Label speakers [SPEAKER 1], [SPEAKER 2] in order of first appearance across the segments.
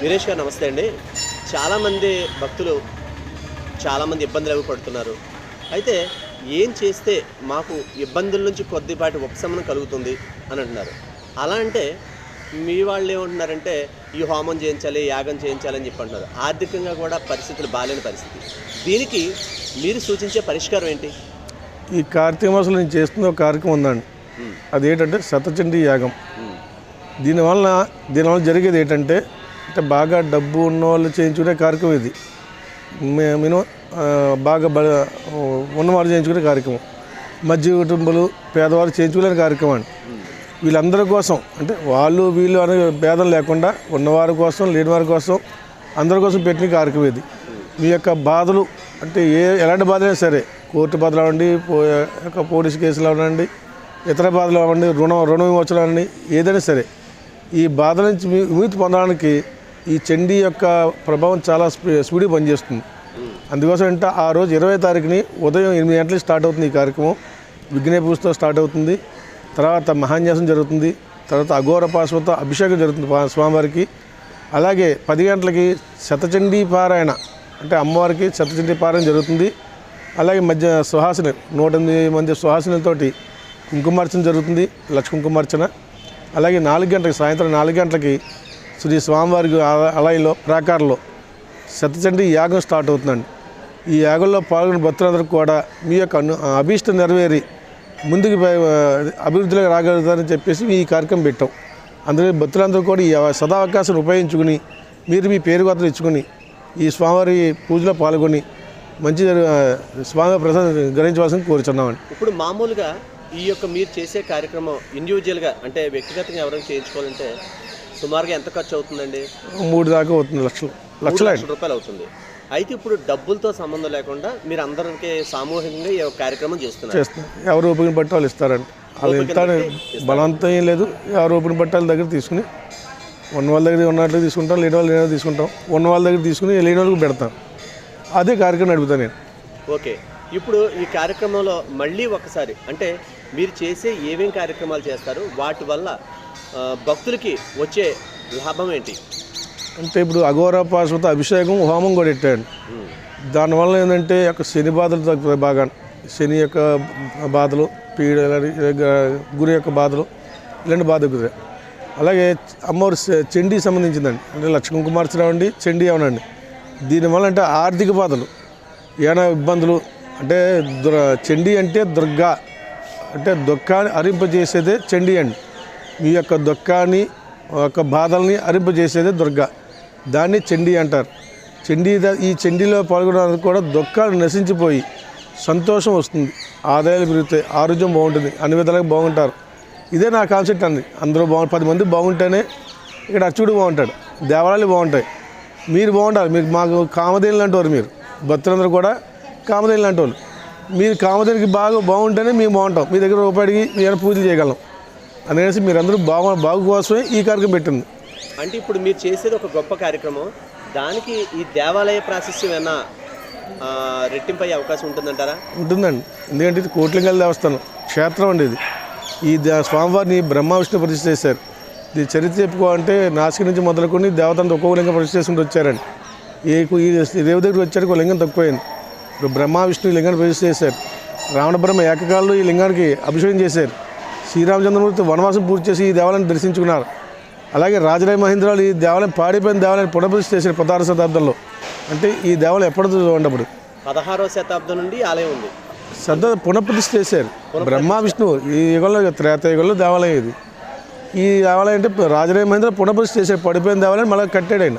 [SPEAKER 1] వీరేష్ గారు నమస్తే అండి. చాలామంది భక్తులు చాలామంది ఇబ్బందులు అవి పడుతున్నారు. అయితే ఏం చేస్తే మాకు ఇబ్బందుల నుంచి కొద్దిపాటి ఉపశమనం కలుగుతుంది అని అంటున్నారు. అలా అంటే మీ వాళ్ళు ఏమంటున్నారంటే ఈ హోమం చేయించాలి యాగం చేయించాలి అని చెప్పి అంటున్నారు. ఆర్థికంగా కూడా పరిస్థితులు బాగాలేని పరిస్థితి. దీనికి మీరు సూచించే పరిష్కారం ఏంటి?
[SPEAKER 2] ఈ కార్తీక మాసంలో నేను చేస్తున్న ఒక కార్యక్రమం ఉందండి. అదేంటంటే శతచండీ యాగం. దీనివల్ల దీనివల్ల జరిగేది ఏంటంటే అంటే బాగా డబ్బు ఉన్న వాళ్ళు చేయించుకునే కార్యక్రమం ఇది. మే- మినిమం బాగా బ ఉన్నవాళ్ళు చేయించుకునే కార్యక్రమం. మధ్య కుటుంబాలు పేదవాళ్ళు చేయించుకునే కార్యక్రమం అండి. వీళ్ళందరి కోసం అంటే వాళ్ళు వీళ్ళు అనే భేదం లేకుండా ఉన్నవారి కోసం లేని వారి కోసం అందరి కోసం పెట్టిన కార్యక్రమం ఇది. మీ యొక్క బాధలు అంటే ఏ ఎలాంటి బాధలైనా సరే కోర్టు బాధలు అవ్వండి యొక్క పోలీస్ కేసులు అవ్వండి ఇతర బాధలు అవ్వండి రుణం రుణ విమోచన అవ్వండి ఏదైనా సరే ఈ బాధ నుంచి విముక్తి పొందడానికి ఈ చండీ యొక్క ప్రభావం చాలా స్పీ- స్పీడ్గా పనిచేస్తుంది. అందుకోసం అంటే ఆ రోజు ఇరవై తారీఖుని ఉదయం ఎనిమిది గంటలకి స్టార్ట్ అవుతుంది ఈ కార్యక్రమం. విఘ్న పూజతో స్టార్ట్ అవుతుంది. తర్వాత మహాన్యాసం జరుగుతుంది. తర్వాత అఘోర పాశ్వతో అభిషేకం జరుగుతుంది స్వామివారికి. అలాగే పది గంటలకి శతచండీ పారాయణ అంటే అమ్మవారికి శతచండీ పారాయణ జరుగుతుంది. అలాగే మధ్య సుహాసన నూట ఎనిమిది మంది సుహాసనలతోటి కుంకుమార్చన జరుగుతుంది లక్ష్మీ కుంకుమార్చన. అలాగే నాలుగు గంటలకి సాయంత్రం నాలుగు గంటలకి శ్రీ స్వామివారి ఆలయంలో ప్రాకారంలో శతచండి యాగం స్టార్ట్ అవుతుందండి. ఈ యాగంలో పాల్గొన్న భక్తులందరూ కూడా మీ యొక్క అను అభీష్టం నెరవేరి ముందుకు అభివృద్ధిలోకి రాగలుగుతారని చెప్పేసి ఈ కార్యక్రమం పెట్టాం. అందుకని భక్తులందరూ కూడా ఈ సదా సదావకాశాన్ని ఉపయోగించుకుని మీరు మీ పేరు గోత్రం ఇచ్చుకొని ఈ స్వామివారి పూజలో పాల్గొని మంచి స్వామి ప్రసాదం గ్రహించవలసింది కోరుచున్నామండి.
[SPEAKER 1] ఇప్పుడు మామూలుగా ఈ యొక్క మీరు చేసే కార్యక్రమం ఇండివిజువల్గా అంటే వ్యక్తిగతంగా ఎవరైనా చేయించుకోవాలంటే సుమారుగా ఎంత ఖర్చు అవుతుందండి?
[SPEAKER 2] మూడు దాకా అవుతుంది లక్షలు. లక్షలే
[SPEAKER 1] రూపాయలు అవుతుంది. అయితే ఇప్పుడు డబ్బులతో సంబంధం లేకుండా మీరు అందరికీ సామూహికంగా ఈ కార్యక్రమం చేస్తున్నారు.
[SPEAKER 2] చేస్తాం ఎవరు ఓపికని బట్టి వాళ్ళు ఇస్తారండి. వాళ్ళు ఇస్తాను బలవంతం ఏం లేదు. ఎవరు ఓపికని బట్టి వాళ్ళ దగ్గర తీసుకుని ఉన్న వాళ్ళ దగ్గర ఉన్నట్లు తీసుకుంటాం లేని వాళ్ళు లేని తీసుకుంటాం. ఉన్న వాళ్ళ దగ్గర తీసుకుని లేని వాళ్ళకి పెడతాం. అదే కార్యక్రమం నడుపుతాను నేను.
[SPEAKER 1] ఓకే. ఇప్పుడు ఈ కార్యక్రమంలో మళ్ళీ ఒకసారి అంటే మీరు చేసే ఏమేం కార్యక్రమాలు చేస్తారు? వాటి వల్ల భక్తులకి వచ్చే లాభం ఏంటి?
[SPEAKER 2] అంటే ఇప్పుడు అఘోర పాశ్వత అభిషేకం హోమం కూడా పెట్టాడు. దానివల్ల ఏంటంటే యొక్క శని బాధలు తగ్గుతాయి బాగా. శని యొక్క బాధలు పీడ గురి యొక్క బాధలు ఇలాంటి బాధ తగ్గుతాయి. అలాగే అమ్మవారి చండీ సంబంధించిందండి. అంటే లక్ష కుంకుమార్చన అవ్వండి చండీ అవనండి. దీనివల్ల అంటే ఆర్థిక బాధలు ఏమైనా ఇబ్బందులు అంటే దుర్ చండీ అంటే దుర్గా అంటే దుఃఖాన్ని అరింపజేసేదే చండీ అండి. మీ యొక్క దుఃఖాన్ని యొక్క బాధల్ని అరింపజేసేదే దుర్గ. దాన్ని చండీ అంటారు. చండీ ఈ చండీలో పాల్గొనడానికి కూడా దుఃఖాలు నశించిపోయి సంతోషం వస్తుంది. ఆదాయాలు పెరుగుతాయి ఆరోగ్యం బాగుంటుంది అన్ని విధాలుగా బాగుంటారు. ఇదే నా కాన్సెప్ట్ అండి అందరూ బాగు పది మంది బాగుంటేనే ఇక్కడ అచ్చుడు బాగుంటాడు దేవాలయాలు బాగుంటాయి. మీరు బాగుంటారు మీరు మాకు కామధేనులు అంటారు మీరు. భక్తులందరూ కూడా కామధేనులు అంటారు మీరు కామధేనికి బాగా బాగుంటేనే మేము బాగుంటాం. మీ దగ్గర రూపాయికి మీరు పూజలు చేయగలం. అనేసి మీరందరూ బాగు బాగు కోసమే ఈ కార్యక్రమం పెట్టింది
[SPEAKER 1] అంటే ఇప్పుడు మీరు చేసేది ఒక గొప్ప కార్యక్రమం. దానికి ఈ దేవాలయ ప్రాశస్యం ఏమైనా ఆ, రెట్టింపయ్యే అవకాశం ఉంటుందంటారా?
[SPEAKER 2] ఉంటుందండి. ఎందుకంటే ఇది కోట్లింగాల దేవస్థానం క్షేత్రం అండి ఇది. ఈ దే- స్వామివారిని బ్రహ్మ విష్ణు ప్రతిష్ఠ చేశారు. ఇది చరిత్ర చెప్పుకోవాలంటే నాసిక నుంచి మొదలుకొని దేవతను ఒక్కొక్క లింగం ప్రతిష్ఠ చేసుకుంటూ వచ్చారండి. ఈ రేవు దగ్గర వచ్చారు ఒక లింగం తక్కువైంది. ఇప్పుడు బ్రహ్మ విష్ణు ఈ లింగాన్ని ప్రతిష్ఠ చేశారు. రావణ బ్రహ్మ ఏకకాలంలో ఈ లింగానికి అభిషేకం చేశారు. శ్రీరామచంద్రమూర్తి వనవాసం పూర్తి చేసి ఈ దేవాలయాన్ని దర్శించుకున్నారు. అలాగే రాజరాయ మహేంద్రాలు ఈ దేవాలయం పాడిపోయిన దేవాలయాన్ని పునఃప్రతిష్ఠ చేశారు పదహారు శతాబ్దంలో. అంటే ఈ దేవాలయం ఎప్పటిదో చూడండి
[SPEAKER 1] పదహారవ శతాబ్దం నుండి ఆలయం ఉంది.
[SPEAKER 2] శ్రద్ధ పునఃప్రతిష్ఠ చేశారు. బ్రహ్మ విష్ణు ఈ యుగంలో త్రేతాయుగంలో దేవాలయం ఇది. ఈ దేవాలయం అంటే రాజరాయ మహేంద్ర పునఃప్రతిష్ఠ చేశారు పడిపోయిన దేవాలయం మళ్ళీ కట్టాడు ఆయన.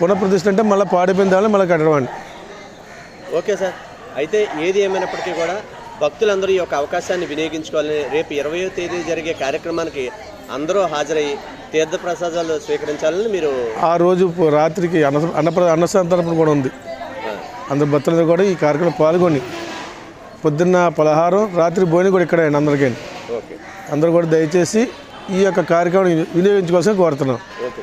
[SPEAKER 2] పునఃప్రతిష్ఠ అంటే మళ్ళీ పాడిపోయిన దేవాలయం మళ్ళీ కట్టడం అండి.
[SPEAKER 1] Okay sir. అయితే ఏది ఏమైనప్పటికీ కూడా భక్తులందరూ ఈ యొక్క అవకాశాన్ని వినియోగించుకోవాలని రేపు ఇరవయో తేదీ జరిగే కార్యక్రమానికి అందరూ హాజరయ్యి తీర్థ ప్రసాదాలు స్వీకరించాలని మీరు
[SPEAKER 2] ఆ రోజు రాత్రికి అన్న అన్నసంతర్పణ కూడా ఉంది. అందరు భక్తులందరూ కూడా ఈ కార్యక్రమం పాల్గొని పొద్దున్న పలహారం రాత్రి భోజనం కూడా ఇక్కడే అందరికీ.
[SPEAKER 1] ఓకే.
[SPEAKER 2] అందరూ కూడా దయచేసి ఈ యొక్క కార్యక్రమం వినియోగించుకోవాల్సిన కోరుతున్నాం.
[SPEAKER 1] ఓకే